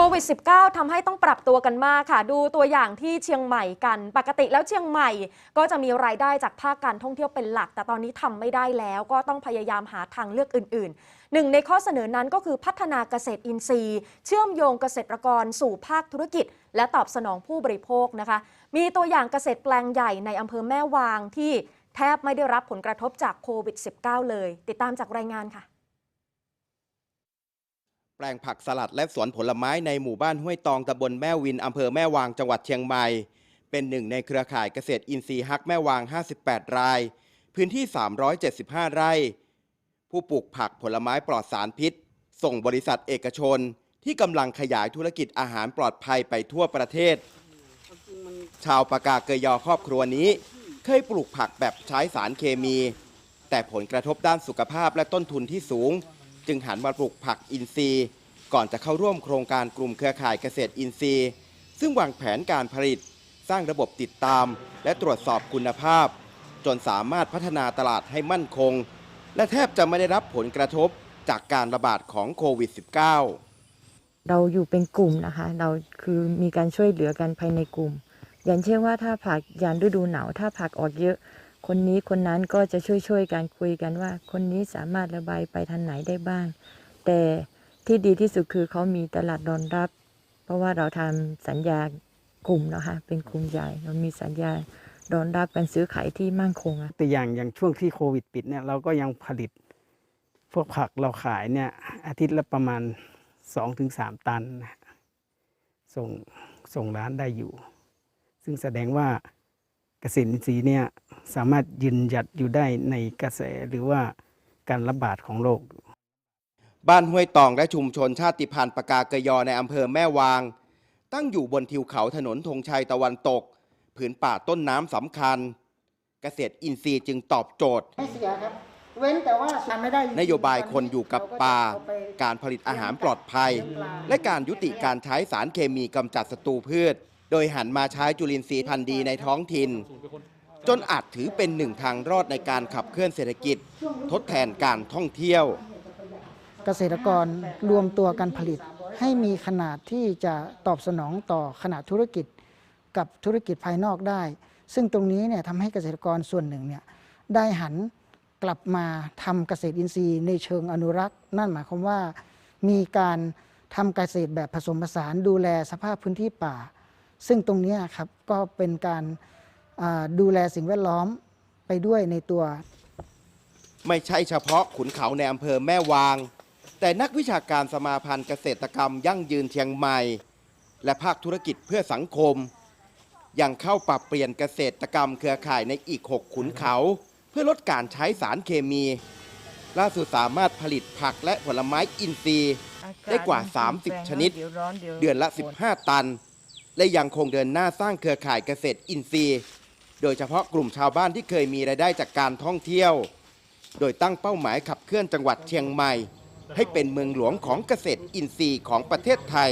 ควิด -19 ทำให้ต้องปรับตัวกันมากค่ะ ดูตัวอย่างที่เชียงใหม่กัน ปกติแล้วเชียงใหม่ ก็จะมีรายได้จากภาคการท่องเที่ยวเป็นหลัก แต่ตอนนี้ทำไม่ได้แล้วก็ต้องพยายามหาทางเลือกอื่น ๆ หนึ่งในข้อเสนอนั้นก็คือพัฒนาเกษตรอินทรีย์ เชื่อมโยงเกษตรกรสู่ภาคธุรกิจ และตอบสนองผู้บริโภคนะคะ มีตัวอย่างเกษตรแปลงใหญ่ในอำเภอแม่วางที่แทบไม่ได้รับผลกระทบจากโควิด -19 เลย ติดตามจากรายงานค่ะ แปลงผักสลัดและสวนผลไม้ในหมู่บ้านห้วยตองตำบลแม่วินอำเภอแม่วางจังหวัดเชียงใหม่ เป็นหนึ่งในเครือข่ายเกษตรอินทรีย์ฮักแม่วาง 58 ราย พื้นที่ 375 ไร่ ผู้ปลูกผักผลไม้ปลอดสารพิษ ส่งบริษัทเอกชน ที่กำลังขยายธุรกิจอาหารปลอดภัยไปทั่วประเทศ ชาวปากาเกยอครอบครัวนี้ เคยปลูกผักแบบใช้สารเคมี แต่ผลกระทบด้านสุขภาพและต้นทุนที่สูง จึงหันมาปลูกผักอินทรีย์ ก่อนจะเข้าร่วมโครงการกลุ่มเครือข่ายเกษตรอินทรีย์ ซึ่งวางแผนการผลิต สร้างระบบติดตาม และตรวจสอบคุณภาพ จนสามารถพัฒนาตลาดให้มั่นคง และแทบจะไม่ได้รับผลกระทบจากการระบาดของโควิด -19 เราอยู่เป็นกลุ่มนะคะ เราคือมีการช่วยเหลือกันภายในกลุ่ม อย่างเช่นว่าถ้าผักยานฤดูหนาวถ้าผักออกเยอะ คนนี้คนนั้นก็จะช่วยช่วยๆกันคุยกันว่า คนนี้สามารถระบายไปทางไหนได้บ้าง แต่ที่ดีที่สุดคือเขามีตลาดรองรับ เพราะว่าเราทำสัญญากลุ่มนะคะเป็นกลุ่มใหญ่เรามีสัญญารองรับการซื้อขายที่มั่นคงอะตัวอย่างอย่างช่วงที่โควิดปิดเนี่ยเราก็ยังผลิต พวกผักเราขายเนี่ยอาทิตย์ละประมาณ2-3ตันส่งส่งร้านได้อยู่ ซึ่งแสดงว่า เกษตรอินทรีย์เนี่ยสามารถยืนหยัดอยู่ได้ในกระแสหรือว่าการระบาดของโรค บ้านห้วยตองและชุมชนชาติพันธุ์ปากาเกยอในอำเภอแม่วาง ตั้งอยู่บนทิวเขาถนนธงชัยตะวันตก ผืนป่าต้นน้ำสำคัญ เกษตรอินทรีย์จึงตอบโจทย์ ไม่เสียครับ เว้นแต่ว่าทำไม่ได้จริงๆนโยบายคนอยู่กับป่าเก็จะเอไปการผลิตอาหารปลอดภัย และการยุติการใช้สารเคมีกำจัดศัตรูพืช โดยหันมาใช้จุลินทรีย์พันธุ์ดีในท้องถิ่น จนอาจถือเป็นหนึ่งทางรอดในการขับเคลื่อนเศรษฐกิจ ทดแทนการท่องเที่ยว เกษตรกรรวมตัวกันผลิต ให้มีขนาดที่จะตอบสนองต่อขนาดธุรกิจกับธุรกิจภายนอกได้ ซึ่งตรงนี้เนี่ยทำให้เกษตรกรส่วนหนึ่งเนี่ยได้หันกลับมาทำเกษตรอินทรีย์ในเชิงอนุรักษ์ นั่นหมายความว่ามีการทำเกษตรแบบผสมผสานดูแลสภาพพื้นที่ป่า ซึ่งตรงเนี้ยครับก็เป็นการอ่าดูแลสิ่งแวดล้อมไปด้วยในตัว ไม่ใช่เฉพาะขุนเขาในอำเภอแม่วาง แต่นักวิชาการสมาพันธ์เกษตรกรรมยั่งยืนเชียงใหม่ และภาคธุรกิจเพื่อสังคม ยังเข้าปรับเปลี่ยนเกษตรกรรมเครือข่ายในอีก 6 ขุนเขา เพื่อลดการใช้สารเคมี ล่าสุดสามารถผลิตผักและผลไม้อินทรีย์ได้กว่า 30 ชนิด เดือนละ 15 ตัน และยังคงเดินหน้าสร้างเครือข่ายเกษตรอินทรีย์ โดยเฉพาะกลุ่มชาวบ้านที่เคยมีรายได้จากการท่องเที่ยว โดยตั้งเป้าหมายขับเคลื่อนจังหวัดเชียงใหม่ ให้เป็นเมืองหลวงของเกษตรอินทรีย์ของประเทศไทย